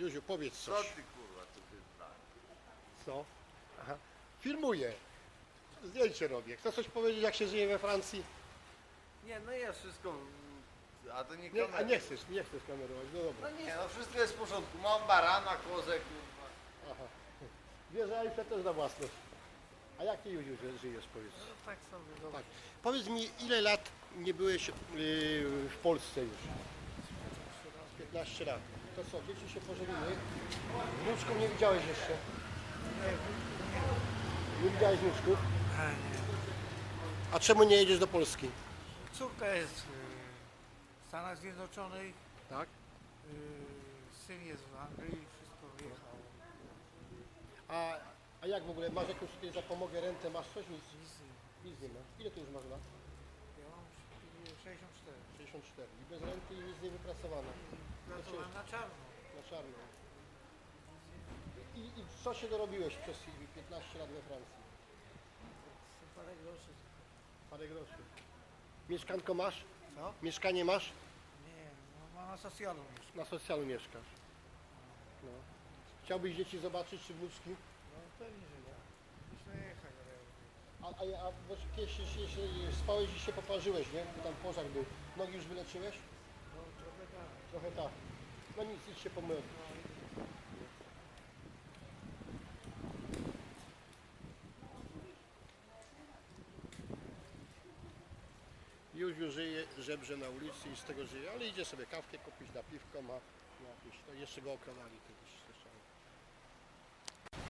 Józiu, powiedz Co coś. ty kurwa, znasz? Co? Aha. Filmuję. Zdjęcie robię. Chcesz coś powiedzieć, jak się żyje we Francji? Nie, no jest wszystko, a to nie Nie, a kamery. nie chcesz, nie chcesz kamerować. No dobra. No nie, no wszystko jest w porządku. Mam barana, kozę, kurwa. Aha. Eiffla też na własność. A jak ty, Józiu, żyjesz, powiedz? No tak sobie, no. Tak. Powiedz mi, ile lat nie byłeś yy, w Polsce już? 15 lat. To co, dzieci się pożeniły? Wnuczków nie widziałeś jeszcze? Nie widziałeś wnuczków? A nie. A czemu nie jedziesz do Polski? Córka jest y, w Stanach Zjednoczonych, Tak? y, syn jest w Anglii, wszystko wyjechało. A, a jak w ogóle, masz jakąś tutaj zapomogę, rentę, masz coś? Nic, Nic nie. nic nie masz. Ile tu już masz lat? Ja mam 64. 64. I bez renty i nic nie wypracowane. Pracowałem na czarno. Na czarno. I, I co się dorobiłeś przez tych 15 lat we Francji? Parę groszy. Parę groszy. Mieszkanko masz? Co? Mieszkanie masz? Nie, no mam na socjalu mieszkam. Na socjalu mieszkasz. No. Chciałbyś dzieci zobaczyć, czy wnuczki? No pewnie, że ja. Muszę jechać, ale... A, a, a bo kiedyś się, się spałeś i się poparzyłeś, nie? Bo tam pożar był. Nogi już wyleczyłeś? No trochę tak. No nic, idź się pomył. Józiu żyje, żebrze na ulicy i z tego żyje, ale idzie sobie kawkę kupić na piwko, ma, jakieś, to jeszcze go okradali kiedyś.